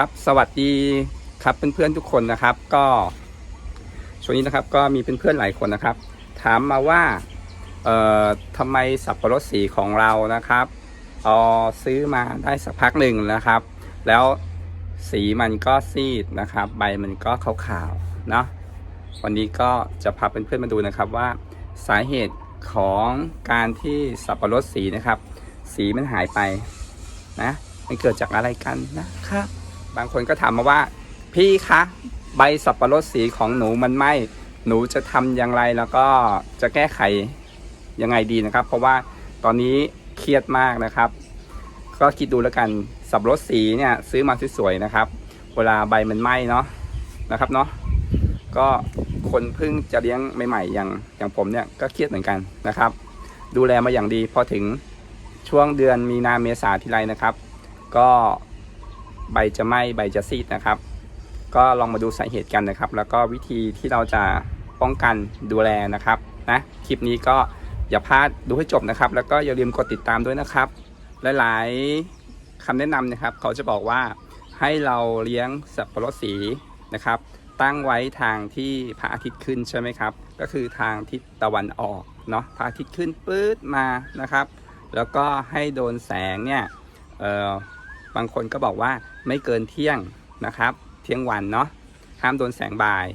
ครับสวัสดีครับเพื่อนๆทุกคนนะครับ ก็ช่วงนี้นะครับก็มีเพื่อนๆหลายคนนะครับ ถามมาว่าเอ่อทำไมสับปะรดสีของเรานะครับเออซื้อมาได้สักพักหนึ่งนะครับ แล้วสีมันก็ซีดนะครับ ใบมันก็ขาวๆเนาะวันนี้ก็จะพาเพื่อนๆมาดูนะครับว่าสาเหตุของการที่สับปะรดสีนะครับ สีมันหายไปนะมันเกิดจากอะไรกันนะครับ บางคนก็ถามมาว่า พี่คะใบสับปะรดสีของหนูมันไหมหนูจะทำอย่างไรแล้วก็จะแก้ไขยังไงดีนะครับ เพราะว่าตอนนี้เครียดมากนะครับ ก็คิดดูแล้วกันสับปะรดสีเนี่ยซื้อมาสวยๆนะครับ เวลาใบมันไหม้เนาะนะครับเนาะก็คนเพิ่งจะเลี้ยงใหม่ๆอย่างอย่างผมเนี่ยก็เครียดเหมือนกันนะครับ ดูแลมาอย่างดีพอถึงช่วงเดือนมีนาเมษาทีไรนะครับ ก็ ใบจะไหม้ใบจะซีดนะครับ ก็ลองมาดูสาเหตุกันนะครับ แล้วก็วิธีที่เราจะป้องกันดูแลนะครับนะคลิปนี้ก็อย่าพลาดดูให้จบนะครับ แล้วก็อย่าลืมกดติดตามด้วยนะครับ หลายๆคำแนะนำนะครับ เขาจะบอกว่าให้เราเลี้ยงสับปะรดสีนะครับ ตั้งไว้ทางที่พระอาทิตย์ขึ้นใช่ไหมครับ ก็คือทางทิศตะวันออกเนาะพระอาทิตย์ขึ้นปื๊ดมานะครับ แล้วก็ให้โดนแสงเนี่ยเออบางคนก็บอกว่า ไม่เกินเที่ยงนะครับ เที่ยงวันเนาะห้ามโดนแสงบ่าย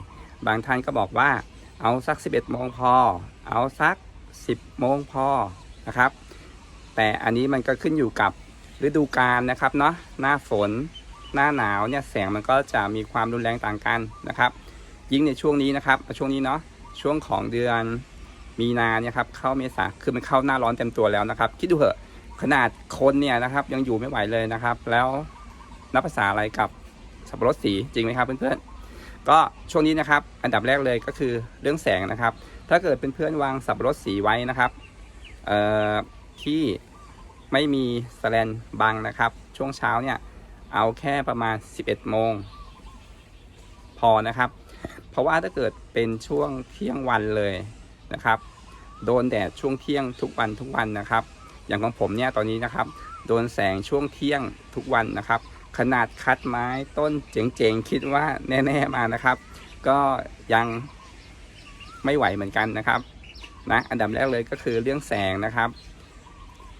บางท่านก็บอกว่าเอาสัก 11โมงพอ เอาสัก 10โมงพอนะครับ แต่อันนี้มันก็ขึ้นอยู่กับฤดูกาลนะครับเนาะหน้าฝนหน้าหนาวเนี่ยแสงมันก็จะมีความรุนแรงต่างกันนะครับ ยิ่งในช่วงนี้นะครับช่วงนี้เนาะช่วงของเดือนมีนาเนี่ยครับเข้าเมษาคือมันเข้าหน้าร้อนเต็มตัวแล้วนะครับ คิดดูเถอะขนาดคนเนี่ยนะครับยังอยู่ไม่ไหวเลยนะครับ แล้ว นับภาษาอะไรกับสับปะรดสีจริงไหมครับเพื่อนๆก็ช่วงนี้นะครับอันดับแรกเลยก็คือเรื่องแสงนะครับ ถ้าเกิดเป็นเพื่อนๆวางสับปะรดสีไว้นะครับเอ่อที่ไม่มีสแลนบังนะครับ ช่วงเช้าเนี่ยเอาแค่ประมาณ 11 โมง พอนะครับ เพราะว่าถ้าเกิดเป็นช่วงเที่ยงวันเลยนะครับ โดนแดดช่วงเที่ยงทุกวันทุกวันนะครับ อย่างของผมเนี่ยตอนนี้นะครับ โดนแสงช่วงเที่ยงทุกวันนะครับ ขนาดคัดไม้ต้นเจ๋งๆ คิดว่าแน่ๆมานะครับ ก็ยังไม่ไหวเหมือนกันนะครับนะอันดับแรกเลยก็คือเรื่องแสงนะครับ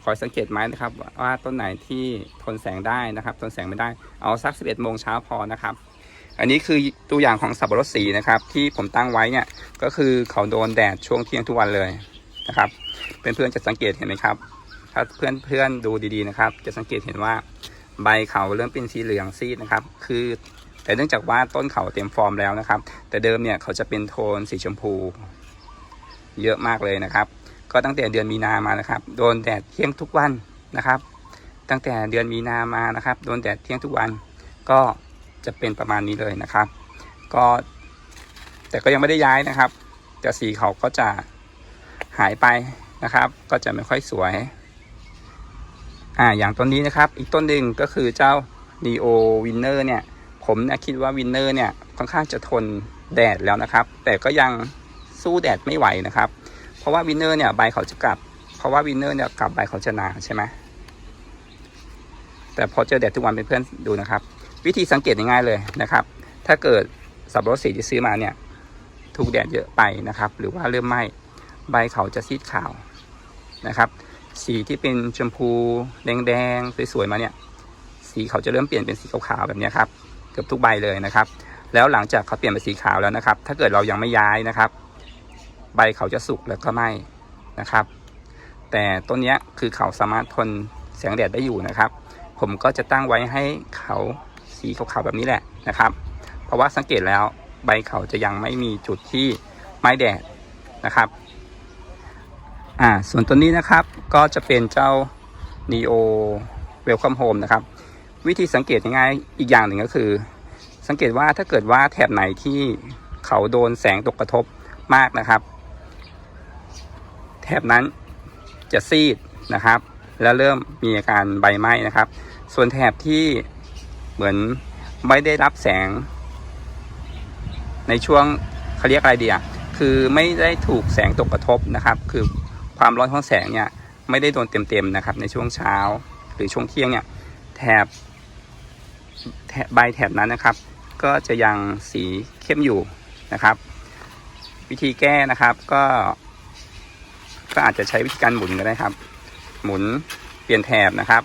คอยสังเกตไม้นะครับว่าต้นไหนที่ทนแสงได้นะครับ ทนแสงไม่ได้เอาสัก 11โมงเช้าพอนะครับ อันนี้คือตัวอย่างของสับปะรดสีนะครับ ที่ผมตั้งไว้เนี่ยก็คือเขาโดนแดดช่วงเที่ยงทุกวันเลยนะครับเพื่อนๆจะสังเกตเห็นไหมครับ ถ้าเพื่อนๆดูดีๆนะครับ จะสังเกตเห็นว่า ใบเขาเริ่มเป็นสีเหลืองซีดนะครับ คือ แต่เนื่องจากว่าต้นเขาเต็มฟอร์มแล้วนะครับ แต่เดิมเนี่ยเขาจะเป็นโทนสีชมพู เยอะมากเลยนะครับ ก็ตั้งแต่เดือนมีนามานะครับ โดนแดดเที่ยงทุกวันนะครับ ตั้งแต่เดือนมีนามานะครับ โดนแดดเที่ยงทุกวัน ก็จะเป็นประมาณนี้เลยนะครับ ก็ แต่ก็ยังไม่ได้ย้ายนะครับ แต่สีเขาก็จะหายไปนะครับ ก็จะไม่ค่อยสวย อ่าอย่างต้นนี้นะครับ อีกต้นหนึ่งก็คือเจ้า Neo Winner เนี่ย ผมเนี่ยคิดว่า Winner เนี่ยค่อนข้างจะทนแดดแล้วนะครับ แต่ก็ยังสู้แดดไม่ไหวนะครับ เพราะว่าวินเนอร์เนี่ยใบเขาจะกลับ เพราะว่าวินเนอร์เนี่ยกลับใบเขาจะหนาใช่ไหมแต่พอเจอแดดทุกวันเป็นเพื่อนดูนะครับ วิธีสังเกตง่ายๆเลยนะครับ ถ้าเกิดสับปะรดสีที่ซื้อมาเนี่ยถูกแดดเยอะไปนะครับ หรือว่าเริ่มไหม้ใบเขาจะซีดขาวนะครับ สีที่เป็นชมพูแดงๆสวยๆมาเนี่ย สีเขาจะเริ่มเปลี่ยนเป็นสีขาวๆแบบนี้ครับเกือบทุกใบเลยนะครับ แล้วหลังจากเขาเปลี่ยนเป็นสีขาวแล้วนะครับ ถ้าเกิดเรายังไม่ย้ายนะครับ ใบเขาจะสุกแล้วก็ไหมนะครับ แต่ต้นนี้คือเขาสามารถทนแสงแดดได้อยู่นะครับ ผมก็จะตั้งไว้ให้เขาสีขาวๆแบบนี้แหละนะครับ เพราะว่าสังเกตแล้วใบเขาจะยังไม่มีจุดที่ไม้แดดนะครับ อ่าส่วนตัวนี้นะครับก็จะเป็นเจ้า neo welcome home นะครับ วิธีสังเกตง่ายๆอีกอย่างหนึ่งก็คือ สังเกตว่าถ้าเกิดว่าแถบไหนที่เขาโดนแสงตกกระทบมากนะครับ แถบนั้นจะซีดนะครับ แล้วเริ่มมีอาการใบไหม้นะครับ ส่วนแถบที่เหมือนไม่ได้รับแสง ในช่วงเขาเรียกอะไรดีอะคือไม่ได้ถูกแสงตกกระทบนะครับ คือ ความร้อนของแสงเนี่ยไม่ได้โดนเต็มๆนะครับ ในช่วงเช้าหรือช่วงเที่ยงเนี่ยแถบแถบใบแถบนั้นนะครับ ก็จะยังสีเข้มอยู่นะครับ วิธีแก้นะครับก็ ก็อาจจะใช้วิธีการหมุนก็ได้ครับ หมุนเปลี่ยนแถบนะครับ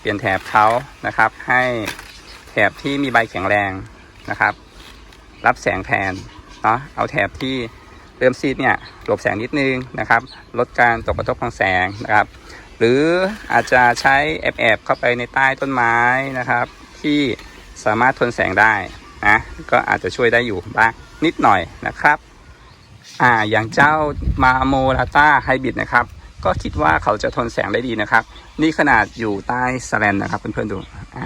เปลี่ยนแถบเขานะครับ ให้แถบที่มีใบแข็งแรงนะครับ รับแสงแทนเนาะเอาแถบที่ เริ่มซีดเนี่ยหลบแสงนิดนึงนะครับ ลดการตกกระทบของแสงนะครับ หรืออาจจะใช้แอบแอบๆเข้าไปในใต้ต้นไม้นะครับ ที่สามารถทนแสงได้นะก็อาจจะช่วยได้อยู่บ้างนิดหน่อยนะครับอ่าอย่างเจ้ามาโมลาต้าไฮบริดนะครับ ก็คิดว่าเขาจะทนแสงได้ดีนะครับ นี่ขนาดอยู่ใต้สแลนนะครับเพื่อนๆดูอ่า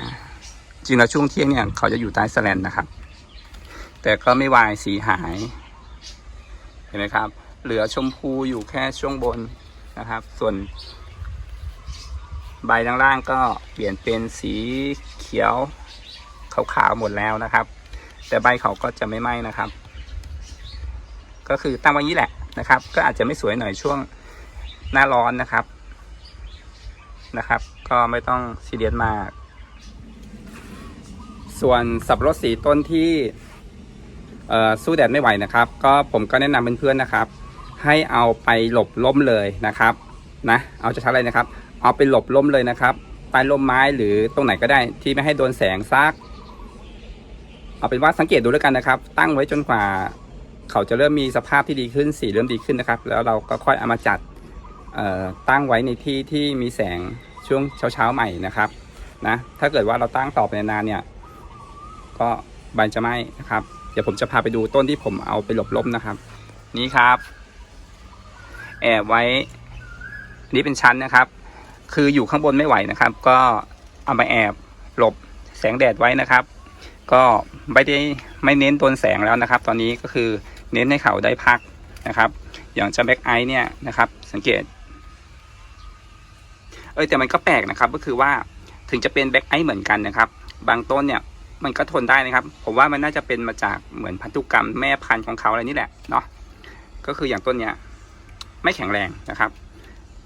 จริงแล้วช่วงเที่ยงเนี่ยเขาจะอยู่ใต้สแลนนะครับ แต่ก็ไม่วายสีหาย ห็นไหมครับ เหลือชมพูอยู่แค่ช่วงบนนะครับ ส่วนใบด้านล่างก็เปลี่ยนเป็นสีเขียวขาวๆหมดแล้วนะครับ แต่ใบเขาก็จะไม่ไหม้นะครับ ก็คือตั้งไว้นี้แหละนะครับ ก็อาจจะไม่สวยหน่อยช่วงหน้าร้อนนะครับนะครับ ก็ไม่ต้องซีเรียสมาก ส่วนสับปะรดสีต้นที่ สู้แดดไม่ไหวนะครับ ก็ผมก็แนะนำเพื่อนๆนะครับ ให้เอาไปหลบล่มเลยนะครับนะเอาจะทำอะไรนะครับ เอาไปหลบล่มเลยนะครับใต้ร่มไม้หรือตรงไหนก็ได้ที่ไม่ให้โดนแสงซักเอาเป็นว่าสังเกตดูแล้วกันนะครับ ตั้งไว้จนกว่าเขาจะเริ่มมีสภาพที่ดีขึ้นสีเริ่มดีขึ้นนะครับ แล้วเราก็ค่อยเอามาจัดตั้งไว้ในที่ที่มีแสงช่วงเช้าๆใหม่นะครับนะถ้าเกิดว่าเราตั้งต่อไปนานเนี่ย ก็ใบจะไหม้นะครับ เดี๋ยวผมจะพาไปดูต้นที่ผมเอาไปหลบล่มนะครับ นี่ครับ แอบไว้นนี้เป็นชั้นนะครับ คืออยู่ข้างบนไม่ไหวนะครับ ก็เอามาแอบหลบแสงแดดไว้นะครับ ก็ไม่ได้ไม่เน้นโดนแสงแล้วนะครับ ตอนนี้ก็คือเน้นให้เขาได้พักนะครับ อย่างจะแบ็กไอเนี่ยนะครับ สังเกต เอ้ยแต่มันก็แปลกนะครับ ก็คือว่าถึงจะเป็นแบ็กไอเหมือนกันนะครับ บางต้นเนี่ย มันก็ทนได้นะครับ ผมว่ามันน่าจะเป็นมาจากเหมือนพันธุกรรมแม่พันธุ์ของเขาอะไรนี่แหละเนาะก็คืออย่างต้นเนี้ยไม่แข็งแรงนะครับ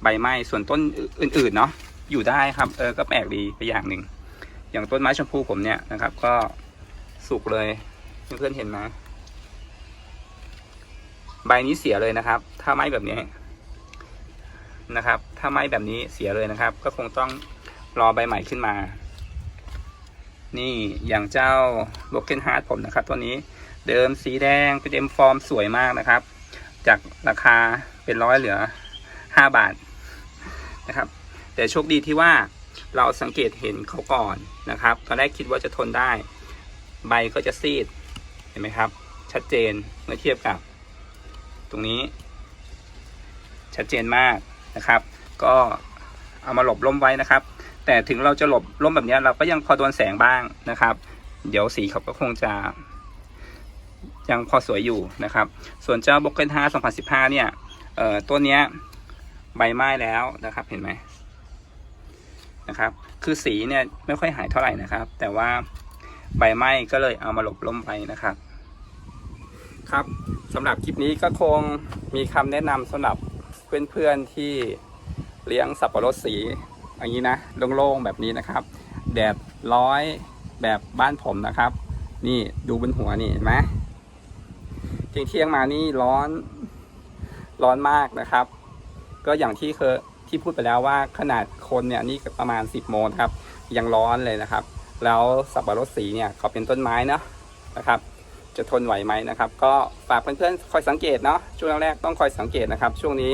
ใบไม้ส่วนต้นอื่นๆเนาะอยู่ได้ครับเออก็แปลกดีไปอย่างหนึ่งอย่างต้นไม้ชมพูผมเนี่ยนะครับ ก็สุกเลยเพื่อนๆเห็นไหมใบนี้เสียเลยนะครับ ถ้าไม้แบบนี้นะครับ ถ้าไม้แบบนี้เสียเลยนะครับ ก็คงต้องรอใบใหม่ขึ้นมา นี่อย่างเจ้าโบเกนฮาร์ดผมนะครับ ตัวนี้เดิมสีแดงเป็นเอ็มฟอร์มสวยมากนะครับ จากราคาเป็นร้อยเหลือห้าบาทนะครับ แต่โชคดีที่ว่าเราสังเกตเห็นเขาก่อนนะครับตอนแรกคิดว่าจะทนได้ ใบก็จะซีดเห็นไหมครับ ชัดเจนเมื่อเทียบกับ ตรงนี้ ชัดเจนมากนะครับ ก็เอามาหลบร่มไว้นะครับ แต่ถึงเราจะหลบร่มแบบนี้เราก็ยังพอโดนแสงบ้างนะครับ เดี๋ยวสีเขาก็คงจะ ยังพอสวยอยู่นะครับ ส่วนเจ้าบล็อกเกนห้า2015เนี่ยเอ่อตัวเนี้ยใบไม้แล้วนะครับ เห็นไหมนะครับ คือสีเนี่ยไม่ค่อยหายเท่าไหร่นะครับ แต่ว่าใบไม้ก็เลยเอามาหลบล่มไปนะครับ ครับสำหรับคลิปนี้ก็คงมีคำแนะนำสำหรับเพื่อนๆที่เลี้ยงสับปะรดสี อย่างนี้นะโล่งๆแบบนี้นะครับ แดดร้อยแบบบ้านผมนะครับ นี่ดูบนหัวนี่เห็นไหมเที่ยงเที่ยงมานี่ร้อนร้อนมากนะครับ ก็อย่างที่เคยที่พูดไปแล้วว่าขนาดคนเนี่ยนี่ประมาณ 10 โมงครับ ยังร้อนเลยนะครับ แล้วสับปะรดสีเนี่ยเขาเป็นต้นไม้นะนะครับ จะทนไหวไหมนะครับ ก็ฝากเพื่อนๆคอยสังเกตเนาะช่วงแรกต้องคอยสังเกตนะครับ ช่วงนี้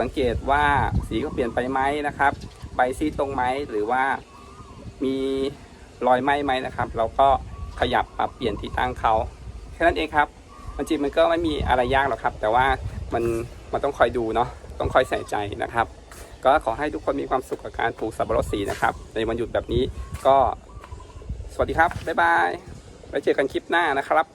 สังเกตว่าสีเขาเปลี่ยนไปไหมนะครับ ใบซีดตรงไหมหรือว่ามีรอยไหมไหมนะครับ เราก็ขยับปรับเปลี่ยนที่ตั้งเขาแค่นั้นเองครับมันจริงมันก็ไม่มีอะไรยากหรอกครับ แต่ว่ามันมันต้องคอยดูเนาะต้องคอยใส่ใจนะครับ ก็ขอให้ทุกคนมีความสุขกับการปลูกสับปะรดสีนะครับ ในวันหยุดแบบนี้ก็สวัสดีครับบ๊ายบายไว้เจอกันคลิปหน้านะครับ